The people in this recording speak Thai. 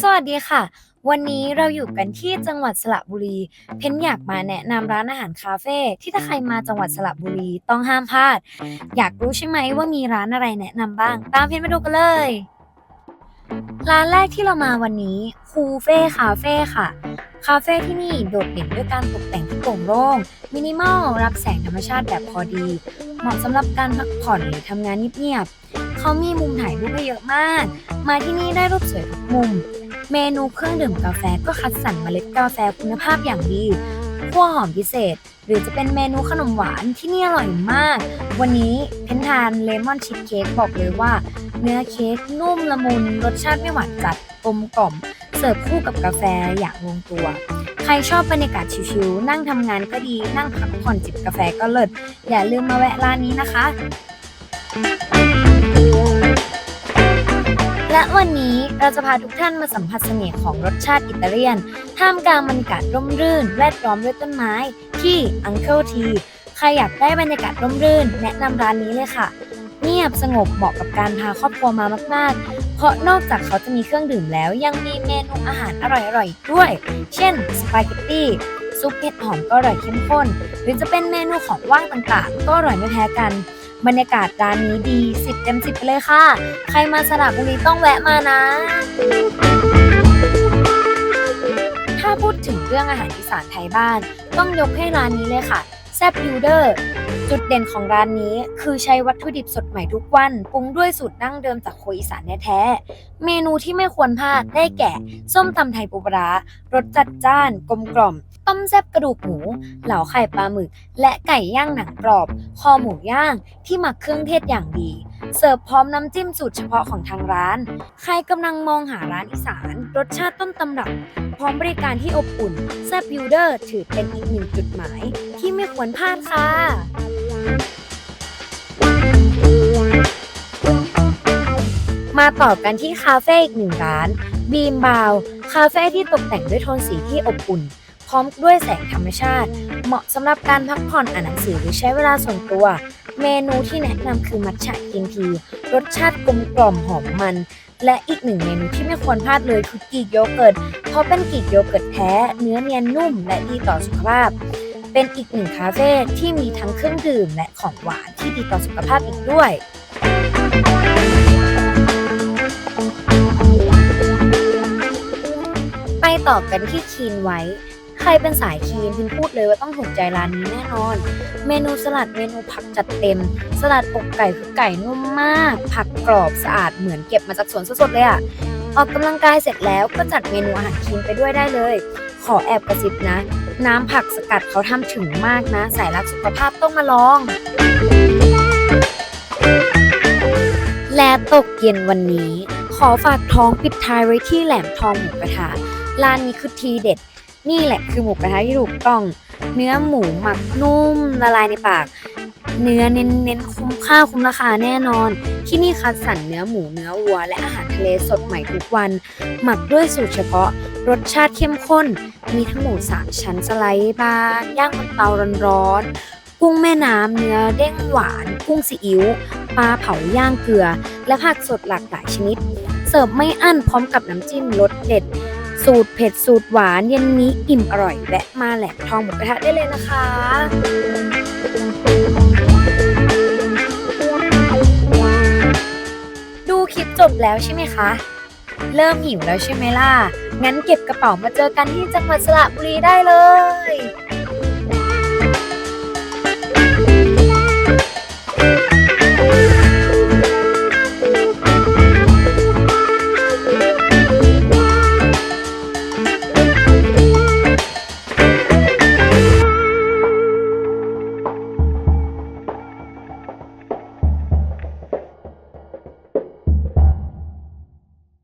สวัสดีค่ะ วันนี้เราอยู่กันที่จังหวัดสระบุรี เพนอยากมาแนะนำร้านอาหารคาเฟ่ที่ถ้าใครมาจังหวัดสระบุรีต้องห้ามพลาด อยากรู้ใช่ไหมว่ามีร้านอะไรแนะนำบ้าง ตามเพนมาดูกันเลย ร้านแรกที่เรามาวันนี้คูเฟ่คาเฟ่ค่ะ คาเฟ่ที่นี่โดดเด่นด้วยการตกแต่งที่โปร่งโล่งมินิมอลรับแสงธรรมชาติแบบพอดี เหมาะสำหรับการพักผ่อนหรือทำงานเงียบๆเขามีมุมถ่ายรูปให้เยอะมาก มาที่นี่ได้รูปสวยทุกมุม เมนูเครื่องดื่มกาแฟก็คัดสรรเมล็ดกาแฟคุณภาพอย่างดีขั้วหอมพิเศษ หรือจะเป็นเมนูขนมหวานที่นี่อร่อยมาก วันนี้เพนทานเลมอนชีสเค้กบอกเลยว่า เนื้อเค้กนุ่มละมุนรสชาติไม่หวานจัดกลมกล่อม เสิร์ฟคู่กับกาแฟอย่างลงตัว ใครชอบบรรยากาศชิวๆนั่งทำงานก็ดีนั่งพักผ่อนจิบกาแฟก็เลิศอย่าลืมมาแวะร้านนี้นะคะ และวันนี้เราจะพาทุกท่านมาสัมผัสเสน่ห์ของรสชาติอิตาเลียน ท่ามกลางบรรยากาศร่มรื่น แวดล้อมด้วยต้นไม้ ที่ Uncle T ใครอยากได้บรรยากาศร่มรื่น แนะนำร้านนี้เลยค่ะ เงียบสงบเหมาะกับการพาครอบครัวมามาก ๆ เพราะนอกจากเขาจะมีเครื่องดื่มแล้ว ยังมีเมนูอาหารอร่อยๆอีกด้วย เช่นสปาเกตตี้ซุปเห็ดหอมก็อร่อยเข้มข้น หรือจะเป็นเมนูของว่างต่างๆ ก็อร่อยไม่แพ้กัน บรรยากาศร้านนี้ดี 10 เต็ม 10 ไปเลยค่ะ ใครมาสระบุรีต้องแวะมานะ ถ้าพูดถึงเรื่องอาหารอีสานไทยบ้าน ต้องยกให้ร้านนี้เลยค่ะแซบยูเดอร์ จุดเด่นของร้านนี้คือใช้วัตถุดิบสดใหม่ทุกวันปรุงด้วยสูตรดั้งเดิมจากโคอีสานแท้ๆเมนูที่ไม่ควรพลาดได้แก่ ส้มตำไทยปูปลาร้ารสจัดจ้านกลมกล่อม ต้มแซ่บกระดูกหมู เหลาไข่ปลาหมึก และไก่ย่างหนังกรอบ คอหมูย่างที่หมักเครื่องเทศอย่างดี เสิร์ฟพร้อมน้ำจิ้มสูตรเฉพาะของทางร้าน ใครกำลังมองหาร้านอีสาน รสชาติต้นตำรับพร้อมบริการที่อบอุ่นแซบบิวเดอร์ถือเป็นอีกหนึ่งจุดหมาย ที่ไม่ควรพลาดค่ะ มาต่อกันที่คาเฟ่อีกหนึ่งร้านบีมบาวคาเฟ่ที่ตกแต่งด้วยโทนสีที่อบอุ่น พร้อมด้วยแสงธรรมชาติ เหมาะสำหรับการพักผ่อนอ่านหนังสือหรือใช้เวลาส่วนตัว เมนูที่แนะนำคือมัทฉะกินที รสชาติกลมกล่อมหอมมัน และอีกหนึ่งเมนูที่ไม่ควรพลาดเลยคือกีกโยเกิร์ตเพราะเป็นกีกโยเกิร์ตแท้ เนื้อเนียนนุ่มและดีต่อสุขภาพ เป็นอีกหนึ่งคาเฟ่ที่มีทั้งเครื่องดื่มและของหวานที่ดีต่อสุขภาพอีกด้วยไปต่อกันที่คีนไว้ ใครเป็นสายคีนพินพูดเลยว่าต้องถูกใจร้านนี้แน่นอน เมนูสลัดเมนูผักจัดเต็ม สลัดอกไก่คือไก่นุ่มมาก ผักกรอบสะอาดเหมือนเก็บมาจากสวนสดๆเลยอะออกกำลังกายเสร็จแล้วก็จัดเมนูอาหารคีนไปด้วยได้เลย ขอแอบกระซิบนะ น้ำผักสกัดเขาทำถึงมากนะ สายรักสุขภาพต้องมาลอง และตกเย็นวันนี้ ขอฝากท้องปิดท้ายไว้ที่แหลมทองหมูกระทะร้านนี้คือทีเด็ด นี่แหละคือหมูกระทะที่ถูกต้อง เนื้อหมูหมักนุ่มละลายในปาก เนื้อเน้นๆคุ้มค่าคุ้มราคาแน่นอน ที่นี่คัดสรรเนื้อหมูเนื้อวัว และอาหารทะเลสดใหม่ทุกวัน หมักด้วยสูตรเฉพาะ รสชาติเข้มข้น มีทั้งหมูสามชั้นสไลด์บางย่างบนเตาร้อนๆ กุ้งแม่น้ำเนื้อเด้งหวาน กุ้งซีอิ๊วปลาเผาย่างเกลือ และผักสดหลากหลายชนิด เสิร์ฟไม่อั้นพร้อมกับน้ำจิ้มรสเด็ด สูตรเผ็ดสูตรหวานเย็นนี้อิ่มอร่อยแวะมาแหลมทองหมูกระทะได้เลยนะคะดูคลิปจบแล้วใช่ไหมคะ เริ่มหิวแล้วใช่ไหมล่ะ งั้นเก็บกระเป๋ามาเจอกันที่จังหวัดสระบุรีได้เลย